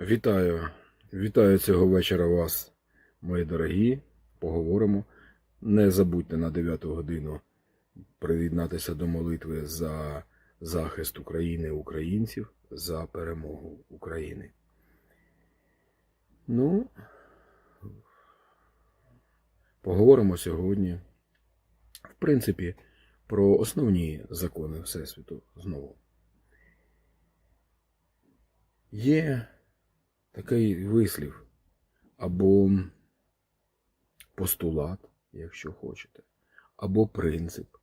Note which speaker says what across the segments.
Speaker 1: Вітаю, вітаю цього вечора вас, мої дорогі. Поговоримо. Не забудьте на 9 годину приєднатися до молитви за захист України українців, за перемогу України. Ну, поговоримо сьогодні, в принципі, про основні закони Всесвіту знову. Є такий вислів або постулат, якщо хочете, або принцип,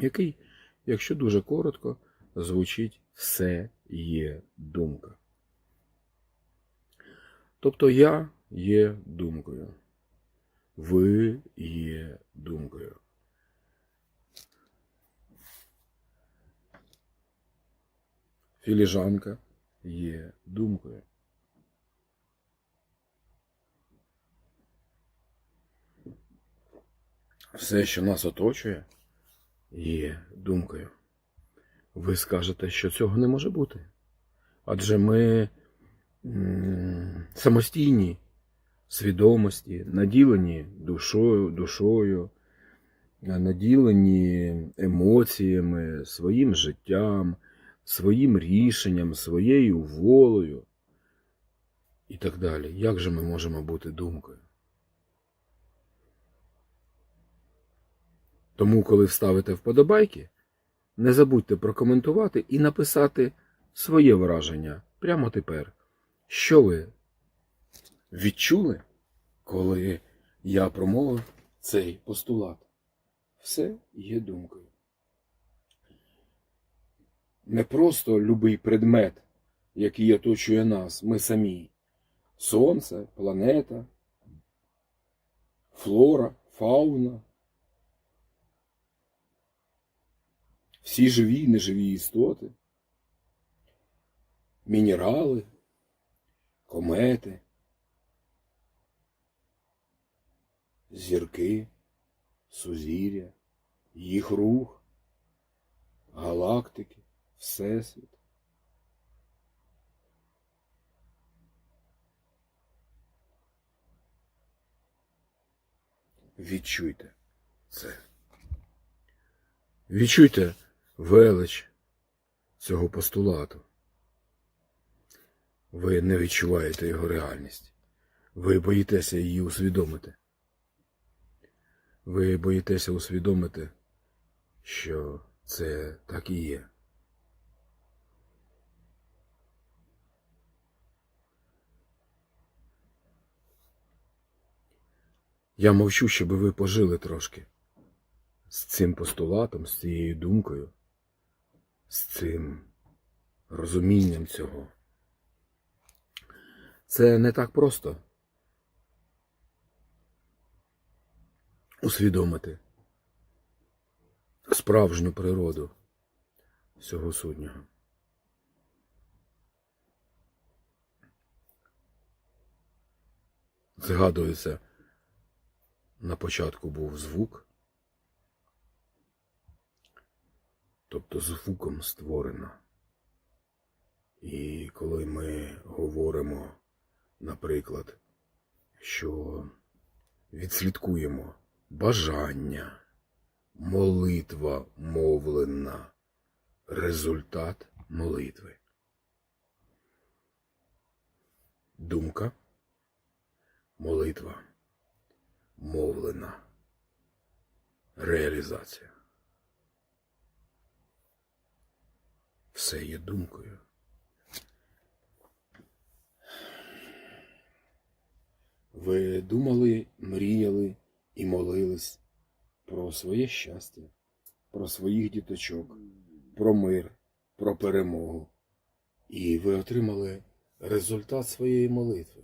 Speaker 1: який, якщо дуже коротко, звучить все є думка. Тобто я є думкою, ви є думкою. Філіжанка є думкою. Все, що нас оточує, є думкою. Ви скажете, що цього не може бути. Адже ми самостійні свідомості, наділені душою, душою, наділені емоціями, своїм життям, своїм рішенням, своєю волею і так далі. Як же ми можемо бути думкою? Тому, коли вставите вподобайки, не забудьте прокоментувати і написати своє враження прямо тепер. Що ви відчули, коли я промовив цей постулат? Все є думкою. Не просто любий предмет, який оточує нас, ми самі. Сонце, планета, флора, фауна. всі живі і неживі істоти, мінерали, комети, зірки, сузір'я, їх рух, галактики, Всесвіт. Відчуйте це. Відчуйте велич цього постулату. Ви не відчуваєте його реальність. Ви боїтеся її усвідомити. Ви боїтеся усвідомити, що це так і є. Я мовчу, щоб ви пожили трошки з цим постулатом, з цією думкою, з цим розумінням цього. Це не так просто усвідомити справжню природу всього сутнього. Згадується, на початку був звук. тобто звуком створено. І коли ми говоримо, наприклад, що відслідкуємо бажання, молитва мовлена, результат молитви. Думка, молитва, мовлена, реалізація. все є думкою. Ви думали, мріяли і молились про своє щастя, про своїх діточок, про мир, про перемогу. І ви отримали результат своєї молитви.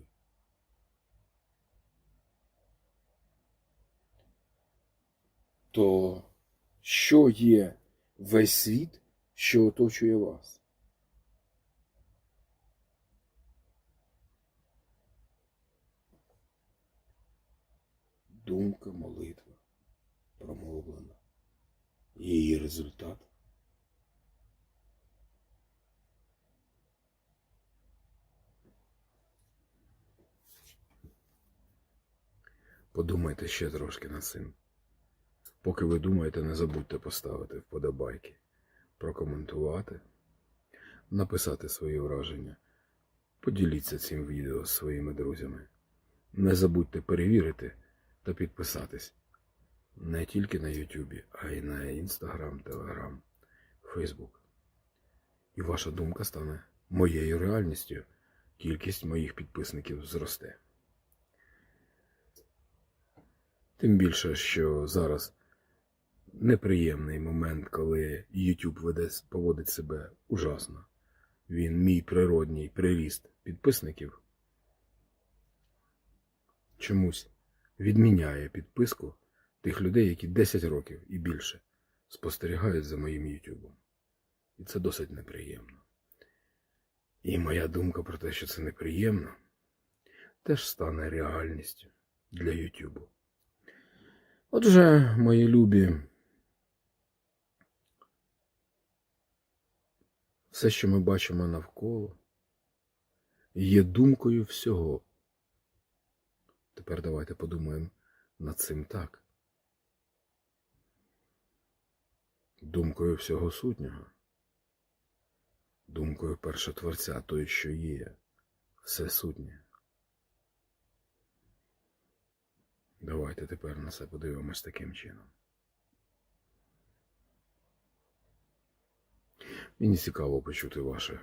Speaker 1: то що є весь світ, що оточує вас? Думка молитва промовлена. Її результат. Подумайте ще трошки на цим. Поки ви думаєте, не забудьте поставити вподобайки, прокоментувати, написати свої враження. Поділіться цим відео з своїми друзями. Не забудьте перевірити та підписатись не тільки на Ютубі, а й на Інстаграм, Телеграм, Фейсбук. І ваша думка стане моєю реальністю. Кількість моїх підписників зросте. Тим більше, що зараз неприємний момент, коли YouTube веде, поводить себе ужасно. Він мій природній приріст підписників чомусь відміняє підписку тих людей, які 10 років і більше спостерігають за моїм YouTube. І це досить неприємно. І моя думка про те, що це неприємно, теж стане реальністю для YouTube. Отже, мої любі, все, що ми бачимо навколо, є думкою всього. Тепер давайте подумаємо над цим так. Думкою всього сутнього. Думкою першотворця той, що є, все сутнє. Давайте тепер на це подивимось таким чином. Мені цікаво почути ваше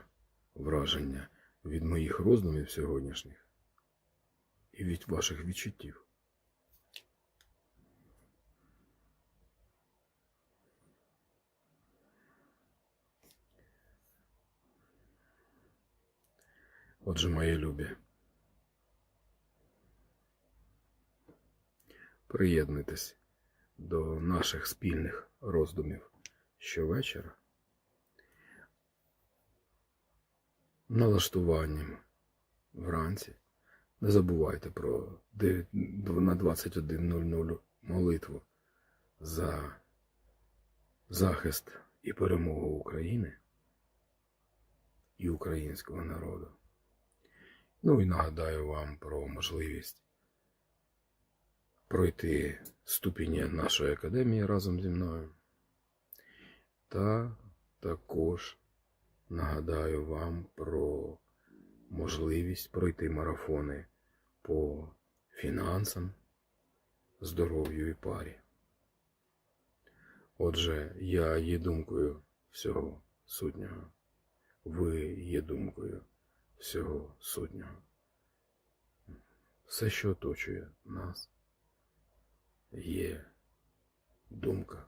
Speaker 1: враження від моїх роздумів сьогоднішніх і від ваших відчуттів. Отже, мої любі. Приєднуйтесь до наших спільних роздумів щовечора. Налаштуванням вранці. Не забувайте про 9 на 21.00 молитву за захист і перемогу України і українського народу. Ну і нагадаю вам про можливість пройти ступені нашої академії разом зі мною. Та також нагадаю вам про можливість пройти марафони по фінансам, здоров'ю і парі. Отже, я є думкою всього сутнього. Ви є думкою всього сутнього. Все, що оточує нас, є думка